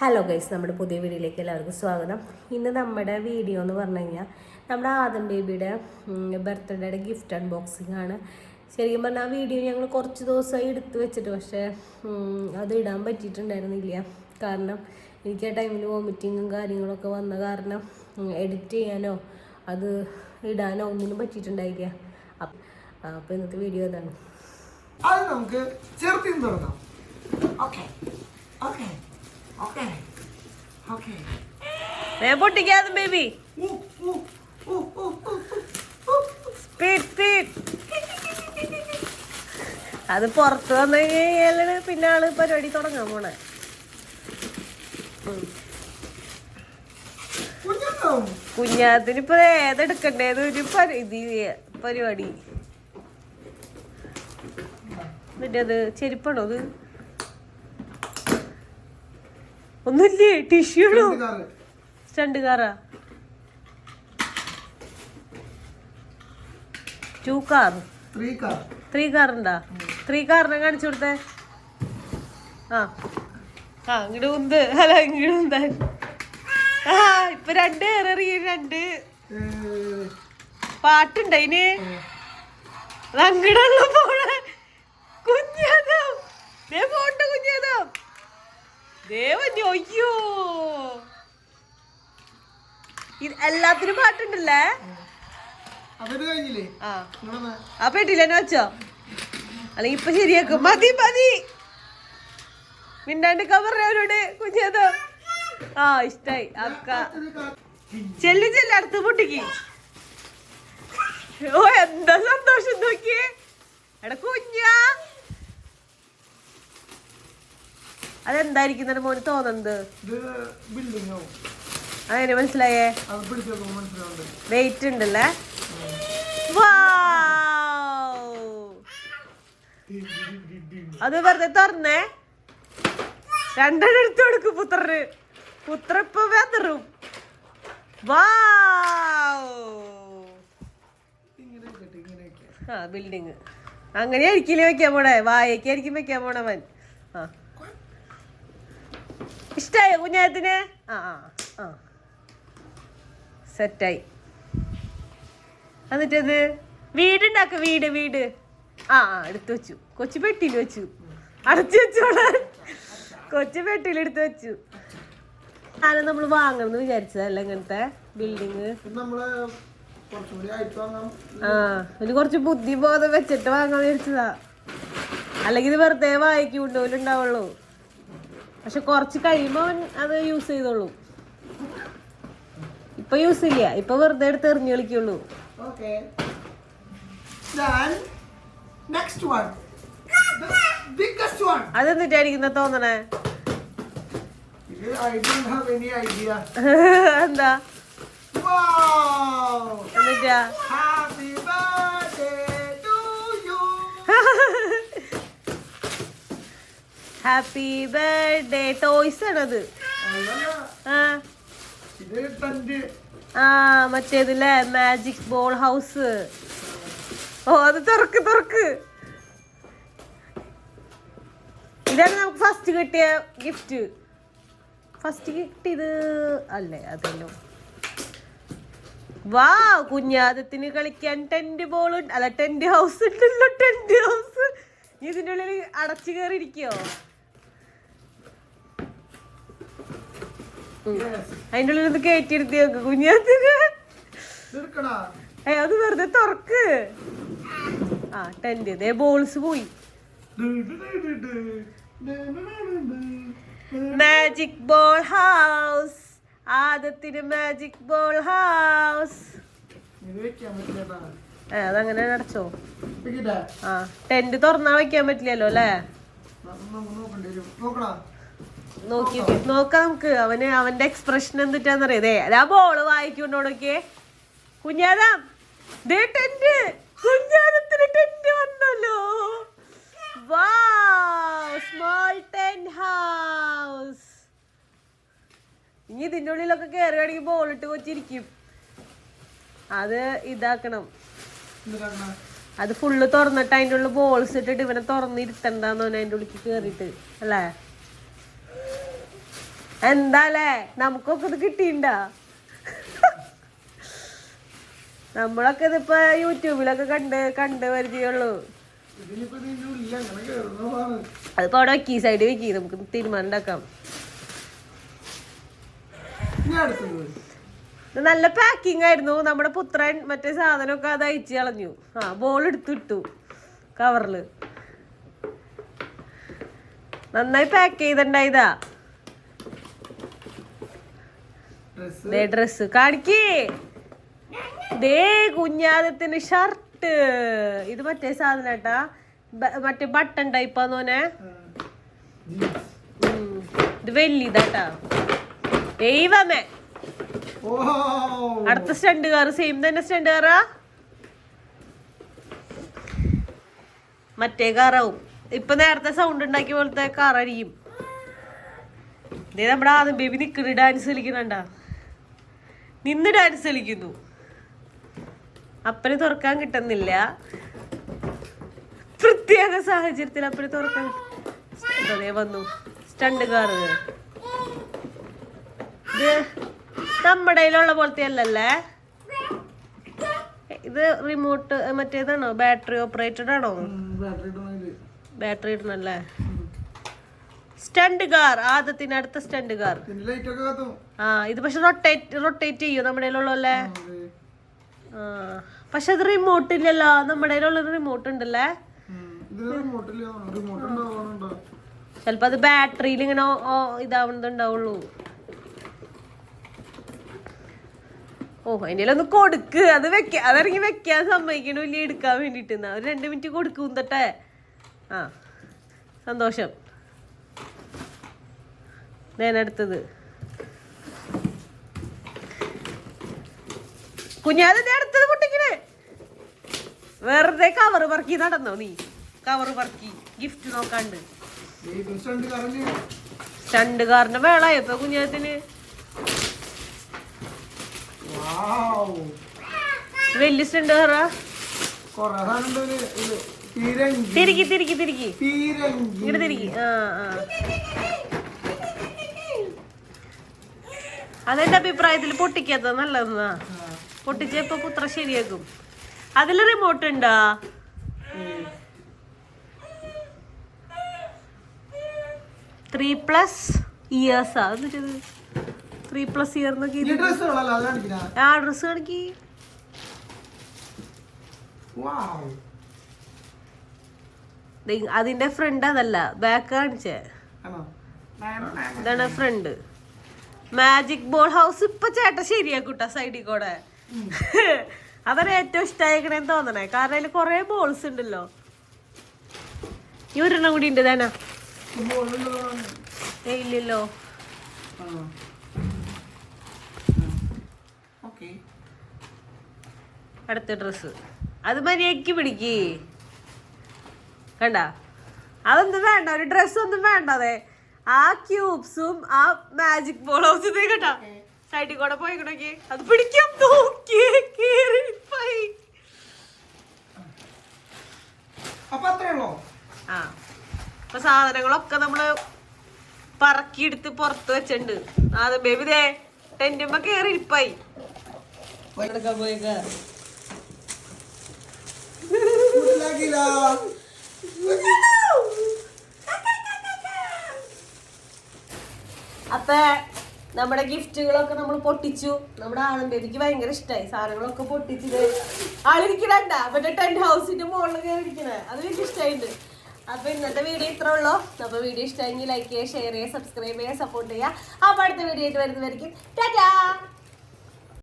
Hello guys നമ്മുടെ പുതിയ വീഡിയോയിലേക്ക് എല്ലാവർക്കും സ്വാഗതം. ഇന്ന് നമ്മുടെ വീഡിയോ എന്ന് പറഞ്ഞു കഴിഞ്ഞാൽ നമ്മുടെ ആദം ബേബിയുടെ ബർത്ത്ഡേയുടെ ഗിഫ്റ്റ് അൺബോക്സിംഗ് ആണ്. ശരിക്കും പറഞ്ഞാൽ ആ വീഡിയോ ഞങ്ങൾ കുറച്ച് ദിവസമായി എടുത്തു വെച്ചിട്ട് പക്ഷേ അത് ഇടാൻ പറ്റിയിട്ടുണ്ടായിരുന്നില്ല. കാരണം എനിക്ക് ആ ടൈമിൽ വോമിറ്റിങ്ങും കാര്യങ്ങളൊക്കെ വന്ന കാരണം എഡിറ്റ് ചെയ്യാനോ അത് ഇടാനോ ഒന്നിനും പറ്റിയിട്ടുണ്ടായില്ല. അപ്പോൾ ഇന്നത്തെ വീഡിയോ അത് നമുക്ക് ചേർത്തി തുടങ്ങാം. ഓക്കെ ഓക്കെ ഓക്കെ ഓക്കെ പൊട്ടിക്കാതെ ബേബി സ്പീഡ് സ്പീഡ് അത് പുറത്ത് വന്നു കഴിഞ്ഞാൽ പിന്നെ ആൾ പരിപാടി തുടങ്ങാൻ പോണേ. കുഞ്ഞാത്തിന് ഇപ്പൊ ഏതെടുക്കണ്ടേന്ന് ഒരു പരിപാടി. എന്നിട്ടത് ചെരുപ്പാണോ അത്? ഒന്നുമില്ലേ? ടിഷ്യൂ കാറ് സ്റ്റണ്ട് കാറാ ടു കാർ ത്രീ കാർ കാറുണ്ടാ ത്രീ കാറിനെ കാണിച്ചു കൊടുത്തേ. ആ. ആ ഇങ്ങോട്ട് ഉന്ത്. അല്ല ഇങ്ങോട്ട് ഉന്താൻ ആ ഇപ്പൊ രണ്ട് എറി രണ്ട്. പാട്ടുണ്ട് അതിന് അങ്ങടുള്ള പോണ കുഞ്ഞാതം ദേ പോണ്ട കുഞ്ഞാതം ദേവൻ അയ്യോ. ഇത് എല്ലാത്തിനും പാട്ടുണ്ടല്ലേ? അപ്പൊ പെട്ടില്ലെന്നെ വെച്ചോ. അല്ലെങ്കി ഇപ്പൊ ശരിയാക്കും. മതി മതി. മിണ്ടാണ്ട് കവറവരോട് കുഞ്ഞത്. ആ ഇഷ്ടായി. അക്ക. ചെല്ലു ചെല്ലു അടുത്ത് പൊട്ടിക്ക് ഓ എന്താ സന്തോഷം നോക്കിയേ. എടാ കുഞ്ഞാ. അതെന്തായിരിക്കും മോന് തോന്നുന്നത് അങ്ങനെ മനസ്സിലായേ? വെയിറ്റ് ഉണ്ടല്ലേ! അത് വെറുതെ തുറന്നേ. രണ്ടെണ്ണം എടുത്തു കൊടുക്കും പുത്രന്. പുത്ര ഇപ്പൊ വെതറും. ആ ബിൽഡിങ് അങ്ങനെ ആയിരിക്കില്ലേ വെക്കാൻ പോണേ? വായക്കായിരിക്കും വെക്കാൻ പോണവൻ ആ. ഇഷ്ടായോ കുഞ്ഞാത്തിന് ആ ആ ആ. സെറ്റായി. എന്നിട്ടത്? വീടുണ്ടാക്ക വീട് വീട്. ആ ആ എടുത്തു വെച്ചു. കൊച്ചു പെട്ടിയിൽ വെച്ചു. അടച്ചു വെച്ചോളാൻ. കൊച്ചു പെട്ടിയിൽ എടുത്തു വെച്ചു. സാധനം നമ്മൾ വാങ്ങണം എന്ന് വിചാരിച്ചതല്ല ഇങ്ങനത്തെ ബിൽഡിങ് ആ ഒരു കുറച്ച് ബുദ്ധിബോധം വെച്ചിട്ട് വാങ്ങാൻ വിചാരിച്ചതാ. അല്ലെങ്കിൽ ഇത് വെറുതെ വായിക്ക് കൊണ്ടുപോലുണ്ടാവുള്ളൂ പക്ഷെ കുറച്ച് കഴിയുമ്പോൾ അവൻ അത് യൂസ് ചെയ്തോളൂ. ഇപ്പൊ യൂസ് ഇല്ല. ഇപ്പൊ വെറുതെ എടുത്ത് എറിഞ്ഞു കളിക്കുള്ളൂ. അതെന്നിട്ടായിരിക്കുന്ന തോന്നണേ. എന്താ! എന്നിട്ടാ? ഹാപ്പി ബർത്ത്ഡേ ടോയ്സ് ആണത്. ആ. മറ്റേതില്ലേ? മാജിക് ബോൾ ഹൗസ് ഓ അത് തുറക്ക് തുറക്ക്. ഇതാണ് നമുക്ക് ഫസ്റ്റ് കിട്ടിയ ഗിഫ്റ്റ് ഫസ്റ്റ് കിട്ടിയത് അല്ലേ? അതല്ലോ. വാ കുഞ്ഞാദത്തിന് കളിക്കാൻ ടെന്റ് ബോൾ അല്ല ടെന്റ് ഹൗസ് ഉണ്ടല്ലോ ടെന്റ് ഹൗസ് ഇതിന്റെ ഉള്ളിൽ അടച്ചു കയറി ഇരിക്കോ അതിന്റെ ഉള്ളിൽ ഇത് കയറ്റിയിരുത്തി നോക്ക് കുഞ്ഞാത്തിന്. ഏ അത് വെറുതെ തുറക്ക്. ആ ടെന്റ് ദേ ബോൾസ് പോയി. മാജിക് ബോൾ ഹൗസ് ആദത്തിന് മാജിക് ബോൾ ഹൗസ് ഇത് ഏ അതങ്ങനെ അടച്ചോ. ആ ടെന്റ് തുറന്നാ വെക്കാൻ പറ്റില്ലല്ലോ അല്ലേ? നോക്കി നോക്കാം. നമുക്ക് അവന് അവന്റെ എക്സ്പ്രഷൻ എന്തിട്ടാന്നറിയതേ അതാ ബോൾ വായിക്കൊണ്ടോ നോക്കിയേ. കുഞ്ഞാതാം ദേ ടെന്റ് കുഞ്ഞാദത്തിന് ടെന്റ് വന്നല്ലോ. സ്മോൾ ടെന്റ് ഹൗസ് ഇനി ഇതിന്റെ ഉള്ളിലൊക്കെ കയറുകയാണെങ്കിൽ ബോൾ ഇട്ട് കൊച്ചിരിക്കും. അത് ഇതാക്കണം. അത് ഫുള്ള് തുറന്നിട്ട് അതിന്റെ ഉള്ളിൽ ബോൾസ് ഇട്ടിട്ട് ഇവനെ തുറന്നിരുത്തണ്ടെന്ന് അതിന്റെ ഉള്ളിൽ കയറിയിട്ട് അല്ലേ? എന്താലേ? നമുക്കൊക്കെ ഇത് കിട്ടിണ്ടാ നമ്മളൊക്കെ ഇതിപ്പോ യൂട്യൂബിലൊക്കെ കണ്ട് കണ്ട് പരിചയമുള്ളൂ. അതിപ്പോ അവിടെ വെക്കി സൈഡ് വെക്കി നമുക്ക് തീരുമാനം ഉണ്ടാക്കാം. നല്ല പാക്കിംഗ് ആയിരുന്നു. നമ്മുടെ പുത്രൻ മറ്റേ സാധനമൊക്കെ അത് അയച്ചു കളഞ്ഞു. ആ ബോൾ എടുത്തിട്ടു കവറിൽ നന്നായി പാക്ക് ചെയ്തിട്ടുണ്ടായതാ ഡ്രസ് ദേ ഡ്രസ് കാണിക്കേ. ദേ കുഞ്ഞാദത്തിന് ഷർട്ട് ഇത് മറ്റേ സാധനം കേട്ടാ. മറ്റേ ബട്ടൺ ടൈപ്പാന്ന് തോനെ. ഇത് വലിയതാട്ടാ ദൈവമേ. അടുത്ത സ്റ്റണ്ട് കാറ്. സെയിം തന്നെ സ്റ്റണ്ട് കാറാ. മറ്റേ കാറാവും. ഇപ്പൊ നേരത്തെ സൗണ്ട് ഉണ്ടാക്കിയ പോലത്തെ കാറായിരിക്കും. ഇതേ നമ്മുടെ ആദ്യം ബേബി നിക്കണ ഡാൻസ് കളിക്കണണ്ട നിന്ന് ഡാൻസ് കളിക്കുന്നു. അപ്പന് തുറക്കാൻ കിട്ടുന്നില്ല. പ്രത്യേക സാഹചര്യത്തിൽ അപ്പന് തുറക്കാൻ അതേ വന്നു. Stunt car. ഇത് നമ്മുടെ കയ്യിലുള്ള പോലത്തെ അല്ലല്ലേ? ഇത് റിമോട്ട് മറ്റേതാണോ? ബാറ്ററി ഓപ്പറേറ്റഡ് ആണോ? ബാറ്ററി ഇടണല്ലേ? സ്റ്റണ്ട് കാർ ആദ്യത്തിന് അടുത്ത സ്റ്റണ്ട് കാർ ആ ഇത് പക്ഷെ റൊട്ടേറ്റ് റൊട്ടേറ്റ് ചെയ്യും നമ്മുടെ കയ്യിലുള്ളല്ലേ ആ പക്ഷെ അത് റിമോട്ട് ഇല്ലല്ലോ നമ്മുടെ കയ്യിലുള്ള റിമോട്ട് ഉണ്ടല്ലേ? ചിലപ്പോ അത് ബാറ്ററിയിൽ ഇങ്ങനെ ഇതാവുന്നുണ്ടാവുള്ളൂ ഓ ഒന്ന് കൊടുക്ക്. അത് വെക്ക അതിറങ്ങി വെക്കാൻ സമ്മതിക്കണില്ല എടുക്കാൻ വേണ്ടിട്ട് ഒരു രണ്ട് മിനിറ്റ് കൊടുക്കും തട്ടെ. ആ സന്തോഷം. നേനടുത്തത് കുഞ്ഞാതെ അടുത്തത് പൊട്ടിക്കണേ. വെറുതെ കവറ് പറക്കി നടന്നോ നീ? കവറ് പറക്കി ഗിഫ്റ്റ് നോക്കാണ്ട്. സ്റ്റണ്ട് കാറിന്റെ സ്റ്റണ്ടുകാരന്റെ വേളായോ ഇപ്പൊ കുഞ്ഞാത്തിന് വലിയ സ്റ്റണ്ട് കാറാ തിരിക്കി തിരിക്കി തിരിക്കി. ഇങ്ങോട്ട് തിരിക്കി. ആ ആ. അതെന്റെ അഭിപ്രായത്തിൽ പൊട്ടിക്കാത്ത നല്ലതെന്നാ. പൊട്ടിച്ചപ്പോ പുത്ര ശരിയാക്കും. അതിൽ റിമോട്ട് ഉണ്ടോ? ത്രീ പ്ലസ് ഇയേഴ്സാ എന്നിട്ടത് ത്രീ പ്ലസ് ഇയർ ആ ഡ്രസ് കാണിക്കി. അതിന്റെ ഫ്രണ്ട് അതല്ല ബാക്ക് കാണിച്ചേ. ഇതാണ് ഫ്രണ്ട് മാജിക് ബോൾ ഹൗസ് ഇപ്പൊ ചേട്ടൻ ശരിയാക്കൂട്ട സൈഡിൽ കൂടെ. അതാണ് ഏറ്റവും ഇഷ്ടമായിക്കണേന്ന് തോന്നണേ. കാരണം അതിൽ കുറെ ബോൾസ് ഉണ്ടല്ലോ. ഈ ഒരെണ്ണം കൂടി ഉണ്ട് തേന ഇല്ലല്ലോ. അടുത്ത ഡ്രസ്സ് അത് മര്യാദയ്ക്ക് പിടിക്ക്. കണ്ട? അതൊന്നും വേണ്ട. ഒരു ഡ്രസ് ഒന്നും വേണ്ട അതെ. ആ ക്യൂബ്സും ആ മാജിക് ബോൾ ഹൗസ് കേട്ടാ സൈഡിൽ കൂടെ പോയിക്കണോക്കി. അത് പിടിക്കാൻ നോക്കി. കേറിപ്പോയി അപ്പൊ അത്രേ ഉള്ളോ? ആ. സാധനങ്ങളൊക്കെ നമ്മൾ പറക്കിയെടുത്ത് പുറത്ത് വെച്ചിട്ടുണ്ട്. അത് ബേബി ദേ ടെന്റുമ്മ കേറി ഇരിപ്പായി എടുക്കാൻ അപ്പൊ നമ്മുടെ ഗിഫ്റ്റുകളൊക്കെ നമ്മൾ പൊട്ടിച്ചു. നമ്മുടെ ആളും ബേബിക്ക് ഭയങ്കര ഇഷ്ടമായി സാധനങ്ങളൊക്കെ പൊട്ടിച്ചത് ആളിരിക്കണണ്ട. മറ്റേ ടെന്റ് ഹൗസിന്റെ മുകളിൽ ഇരിക്കണേ അത് എനിക്ക് ഇഷ്ടമായിട്ടുണ്ട് അപ്പൊ ഇന്നത്തെ വീഡിയോ ഇത്ര ഉള്ളൂ. അപ്പൊ വീഡിയോ ഇഷ്ടമെങ്കിൽ ലൈക്ക് ചെയ്യുക ഷെയർ ചെയ്യുക സബ്സ്ക്രൈബ് ചെയ്യുക സപ്പോർട്ട് ചെയ്യുക. അപ്പൊ അടുത്ത വീഡിയോ ആയിട്ട് വരുന്നതായിരിക്കും